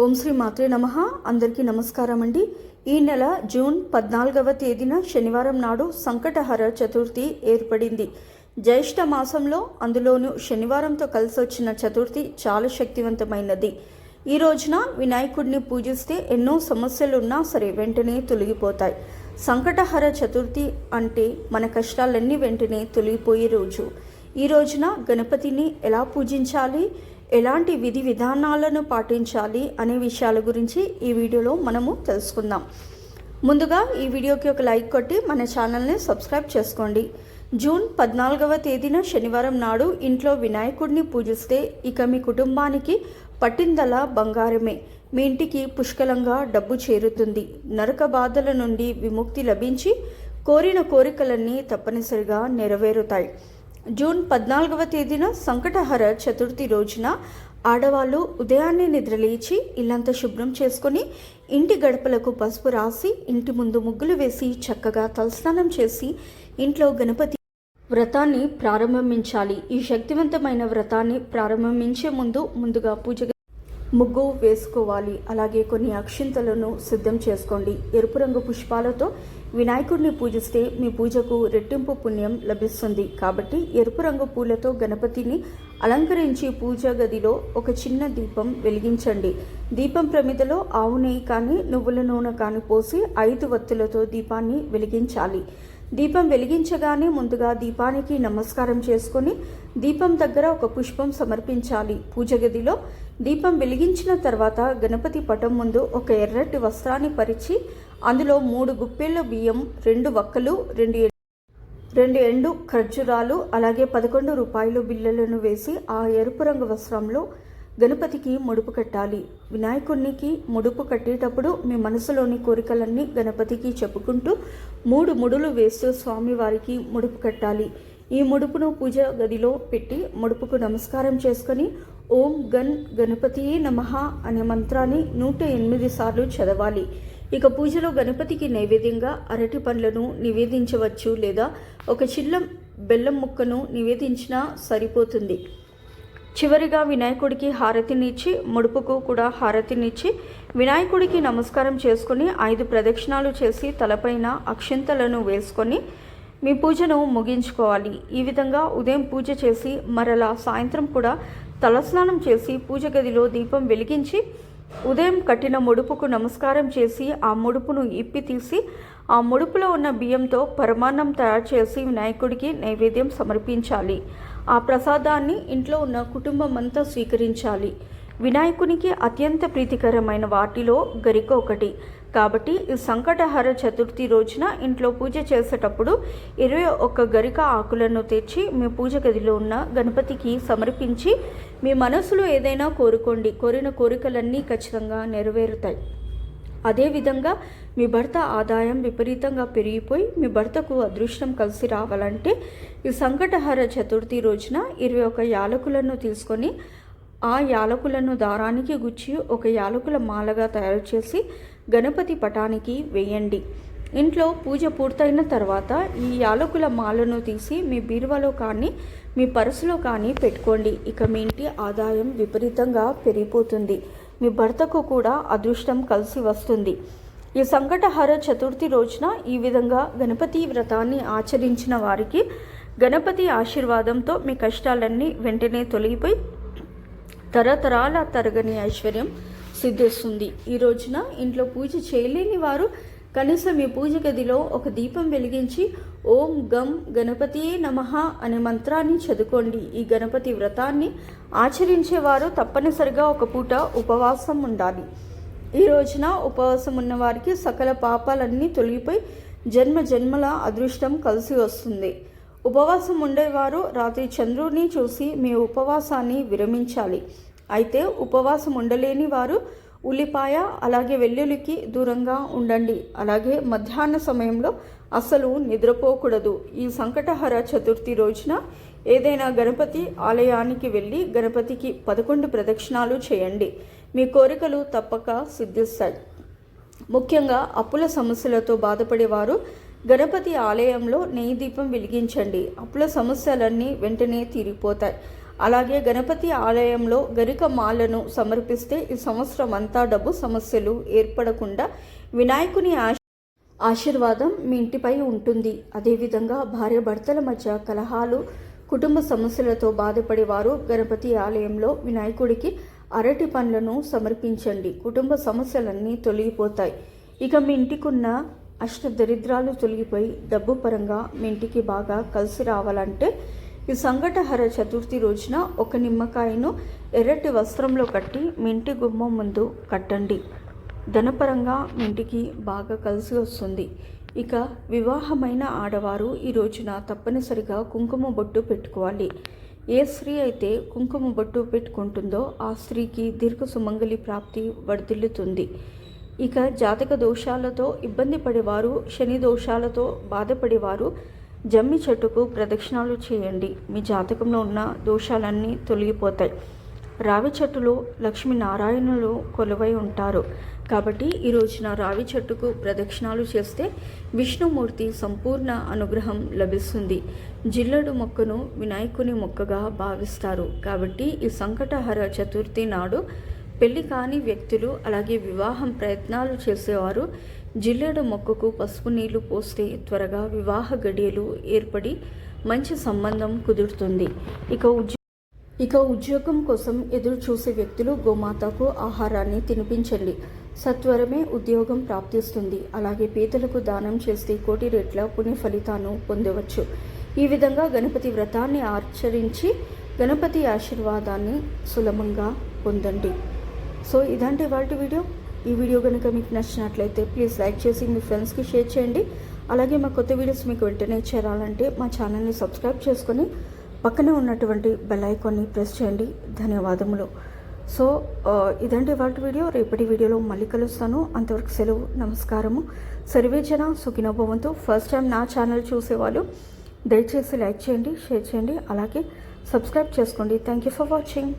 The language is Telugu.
ఓం శ్రీ మాత్రే నమ. అందరికీ నమస్కారం అండి ఈ నెల జూన్ పద్నాలుగవ తేదీన శనివారం నాడు సంకటహర చతుర్థి ఏర్పడింది. జ్యేష్ఠ మాసంలో అందులోనూ శనివారంతో కలిసి వచ్చిన చతుర్థి చాలా శక్తివంతమైనది. ఈ రోజున వినాయకుడిని పూజిస్తే ఎన్నో సమస్యలు ఉన్నా సరే వెంటనే తొలగిపోతాయి. సంకటహర చతుర్థి అంటే మన కష్టాలన్నీ వెంటనే తొలగిపోయే రోజు. ఈ రోజున గణపతిని ఎలా పూజించాలి? ఎలాంటి విధి విధానాలను పాటించాలి అనే విషయాల గురించి ఈ వీడియోలో మనము తెలుసుకుందాం. ముందుగా ఈ వీడియోకి ఒక లైక్ కొట్టి మన ఛానల్ని సబ్స్క్రైబ్ చేసుకోండి. జూన్ పద్నాలుగవ తేదీన శనివారం నాడు ఇంట్లో వినాయకుడిని పూజిస్తే ఇక మీ కుటుంబానికి పట్టిందల బంగారమే. మీ ఇంటికి పుష్కలంగా డబ్బు చేరుతుంది. నరక బాధల నుండి విముక్తి లభించి కోరిన కోరికలన్నీ తప్పనిసరిగా నెరవేరుతాయి. జూన్ పద్నాలుగవ తేదీన సంకటహర చతుర్థి రోజున ఆడవాళ్ళు ఉదయాన్నే నిద్రలేచి ఇల్లంతా శుభ్రం చేసుకొని ఇంటి గడపలకు పసుపు రాసి ఇంటి ముందు ముగ్గులు వేసి చక్కగా తలస్నానం చేసి ఇంట్లో గణపతి వ్రతాన్ని ప్రారంభించాలి. ఈ శక్తివంతమైన వ్రతాన్ని ప్రారంభించే ముందు ముందుగా పూజ ముగ్గు వేసుకోవాలి. అలాగే కొన్ని అక్షింతలను సిద్ధం చేసుకోండి. ఎరుపు రంగు పుష్పాలతో వినాయకుడిని పూజిస్తే మీ పూజకు రెట్టింపు పుణ్యం లభిస్తుంది. కాబట్టి ఎరుపు రంగు పూలతో గణపతిని అలంకరించి పూజ గదిలో ఒక చిన్న దీపం వెలిగించండి. దీపం ప్రమిదలో ఆవు నెయ్యి కానీ నువ్వుల నూనె కానీ పోసి ఐదు వత్తులతో దీపాన్ని వెలిగించాలి. దీపం వెలిగించగానే ముందుగా దీపానికి నమస్కారం చేసుకొని దీపం దగ్గర ఒక పుష్పం సమర్పించాలి. పూజ గదిలో దీపం వెలిగించిన తర్వాత గణపతి పటం ముందు ఒక ఎర్రటి వస్త్రాన్ని పరిచి అందులో మూడు గుప్పెళ్ళ బియ్యం రెండు వక్కలు రెండు రెండు ఎండు ఖర్జూరాలు అలాగే పదకొండు రూపాయలు బిళ్ళలను వేసి ఆ ఎరుపు రంగు వస్త్రంలో గణపతికి ముడుపు కట్టాలి. వినాయకునికి ముడుపు కట్టేటప్పుడు మీ మనసులోని కోరికలన్నీ గణపతికి చెప్పుకుంటూ మూడు ముడులు వేస్తూ స్వామివారికి ముడుపు కట్టాలి. ఈ ముడుపును పూజ గదిలో పెట్టి ముడుపుకు నమస్కారం చేసుకొని ఓం గన్ గణపతియే నమః అనే మంత్రాన్ని నూట ఎనిమిది సార్లు చదవాలి. ఇక పూజలో గణపతికి నైవేద్యంగా అరటి పండ్లను నివేదించవచ్చు లేదా ఒక చిల్లం బెల్లం ముక్కను నివేదించినా సరిపోతుంది. చివరిగా వినాయకుడికి హారతినిచ్చి ముడుపుకు కూడా హారతినిచ్చి వినాయకుడికి నమస్కారం చేసుకుని ఐదు ప్రదక్షిణాలు చేసి తలపైన అక్షింతలను వేసుకొని మీ పూజను ముగించుకోవాలి. ఈ విధంగా ఉదయం పూజ చేసి మరలా సాయంత్రం కూడా తలస్నానం చేసి పూజ గదిలో దీపం వెలిగించి ఉదయం కట్టిన ముడుపుకు నమస్కారం చేసి ఆ ముడుపును ఇప్పి తీసి ఆ ముడుపులో ఉన్న బియ్యంతో పరమాన్నం తయారు చేసి వినాయకుడికి నైవేద్యం సమర్పించాలి. ఆ ప్రసాదాన్ని ఇంట్లో ఉన్న కుటుంబం అంతా స్వీకరించాలి. వినాయకునికి అత్యంత ప్రీతికరమైన వాటిలో గరిక ఒకటి. కాబట్టి ఈ సంకటహర చతుర్థి రోజున ఇంట్లో పూజ చేసేటప్పుడు ఇరవై ఒక్క గరిక ఆకులను తెచ్చి మీ పూజ గదిలో ఉన్న గణపతికి సమర్పించి మీ మనసులో ఏదైనా కోరుకోండి. కోరిన కోరికలన్నీ ఖచ్చితంగా నెరవేరుతాయి. అదేవిధంగా మీ భర్త ఆదాయం విపరీతంగా పెరిగిపోయి మీ భర్తకు అదృష్టం కలిసి రావాలంటే ఈ సంకటహర చతుర్థి రోజున ఇరవై ఒక యాలకులను తీసుకొని ఆ యాలకులను దారానికి గుచ్చి ఒక యాలకుల మాలగా తయారు చేసి గణపతి పటానికి వేయండి. ఇంట్లో పూజ పూర్తయిన తర్వాత ఈ యాలకుల మాలను తీసి మీ బీరువాలో కానీ మీ పర్సులో కానీ పెట్టుకోండి. ఇక మీ ఇంటి ఆదాయం విపరీతంగా పెరిగిపోతుంది. మీ భర్తకు కూడా అదృష్టం కలిసి వస్తుంది. ఈ సంకటహర చతుర్థి రోజున ఈ విధంగా గణపతి వ్రతాన్ని ఆచరించిన వారికి గణపతి ఆశీర్వాదంతో మీ కష్టాలన్నీ వెంటనే తొలగిపోయి తరతరాల తరగని ఐశ్వర్యం సిద్ధిస్తుంది. ఈ రోజున ఇంట్లో పూజ చేయలేని వారు కనీసం ఈ పూజ గదిలో ఒక దీపం వెలిగించి ఓం గం గణపతియే నమః అనే మంత్రాన్ని చదువుకోండి. ఈ గణపతి వ్రతాన్ని ఆచరించేవారు తప్పనిసరిగా ఒక పూట ఉపవాసం ఉండాలి. ఈ రోజున ఉపవాసం ఉన్న వారికి సకల పాపాలన్నీ తొలగిపోయి జన్మ జన్మల అదృష్టం కలిసి వస్తుంది. ఉపవాసం ఉండేవారు రాత్రి చంద్రుడిని చూసి మీ ఉపవాసాన్ని విరమించాలి. అయితే ఉపవాసం ఉండలేని వారు ఉల్లిపాయ అలాగే వెల్లుల్లికి దూరంగా ఉండండి. అలాగే మధ్యాహ్న సమయంలో అసలు నిద్రపోకూడదు. ఈ సంకటహర చతుర్థి రోజున ఏదైనా గణపతి ఆలయానికి వెళ్ళి గణపతికి పదకొండు ప్రదక్షిణాలు చేయండి. మీ కోరికలు తప్పక సిద్ధిస్తాయి. ముఖ్యంగా అప్పుల సమస్యలతో బాధపడేవారు గణపతి ఆలయంలో నెయ్యి దీపం వెలిగించండి. అప్పుల సమస్యలన్నీ వెంటనే తీరిపోతాయి. అలాగే గణపతి ఆలయంలో గరిక మాలను సమర్పిస్తే ఈ సంవత్సరం అంతా డబ్బు సమస్యలు ఏర్పడకుండా వినాయకుని ఆశ ఆశీర్వాదం మీ ఇంటిపై ఉంటుంది. అదేవిధంగా భార్య భర్తల మధ్య కలహాలు కుటుంబ సమస్యలతో బాధపడేవారు గణపతి ఆలయంలో వినాయకుడికి అరటి పండ్లను సమర్పించండి. కుటుంబ సమస్యలన్నీ తొలగిపోతాయి. ఇక మీ ఇంటికున్న అష్ట దరిద్రాలు తొలగిపోయి డబ్బు పరంగా మీ ఇంటికి బాగా కలిసి రావాలంటే ఈ సంకటహర చతుర్థి రోజున ఒక నిమ్మకాయను ఎర్రటి వస్త్రంలో కట్టి మీ ఇంటి గుమ్మం ముందు కట్టండి. ధనపరంగా మీ ఇంటికి బాగా కలిసి వస్తుంది. ఇక వివాహమైన ఆడవారు ఈ రోజున తప్పనిసరిగా కుంకుమ బొట్టు పెట్టుకోవాలి. ఏ స్త్రీ అయితే కుంకుమ బొట్టు పెట్టుకుంటుందో ఆ స్త్రీకి దీర్ఘ సుమంగలి ప్రాప్తి వర్ధిల్లుతుంది. ఇక జాతక దోషాలతో ఇబ్బంది పడేవారు శని దోషాలతో బాధపడేవారు జమ్మి చెట్టుకు ప్రదక్షిణాలు చేయండి. మీ జాతకంలో ఉన్న దోషాలన్నీ తొలగిపోతాయి. రావి చెట్టులో లక్ష్మీనారాయణులు కొలువై ఉంటారు. కాబట్టి ఈ రోజున రావి చెట్టుకు ప్రదక్షిణాలు చేస్తే విష్ణుమూర్తి సంపూర్ణ అనుగ్రహం లభిస్తుంది. జిల్లడు మొక్కను వినాయకుని మొక్కగా భావిస్తారు. కాబట్టి ఈ సంకటహర చతుర్థి నాడు పెళ్ళి కాని వ్యక్తులు అలాగే వివాహం ప్రయత్నాలు చేసేవారు జిల్లేడు మొక్కకు పసుపు నీళ్ళు పోస్తే త్వరగా వివాహ గడియలు ఏర్పడి మంచి సంబంధం కుదురుతుంది. ఇక ఉద్యో ఇక ఉద్యోగం కోసం ఎదురు చూసే వ్యక్తులు గోమాతకు ఆహారాన్ని తినిపించండి. సత్వరమే ఉద్యోగం ప్రాప్తిస్తుంది. అలాగే పేదలకు దానం చేస్తే కోటి రెట్ల పుణ్య ఫలితాన్ని పొందవచ్చు. ఈ విధంగా గణపతి వ్రతాన్ని ఆచరించి గణపతి ఆశీర్వాదాన్ని సులభంగా పొందండి. సో ఇదంటే వాళ్ళ వీడియో. ఈ వీడియో కనుక మీకు నచ్చినట్లయితే ప్లీజ్ లైక్ చేసి మీ ఫ్రెండ్స్కి షేర్ చేయండి. అలాగే మా కొత్త వీడియోస్ మీకు వెంటనే చేరాలంటే మా ఛానల్ని సబ్స్క్రైబ్ చేసుకొని పక్కనే ఉన్నటువంటి బెల్ ఐకాన్ని ప్రెస్ చేయండి. ధన్యవాదములు. సో ఇదండి వాటి వీడియో. రేపటి వీడియోలో మళ్ళీ కలుస్తాను. అంతవరకు సెలవు నమస్కారము. సర్వేజన సుఖినోభవంతో ఫస్ట్ టైం నా ఛానల్ చూసేవాళ్ళు దయచేసి లైక్ చేయండి షేర్ చేయండి. అలాగే సబ్స్క్రైబ్ చేసుకోండి. Thank you for watching.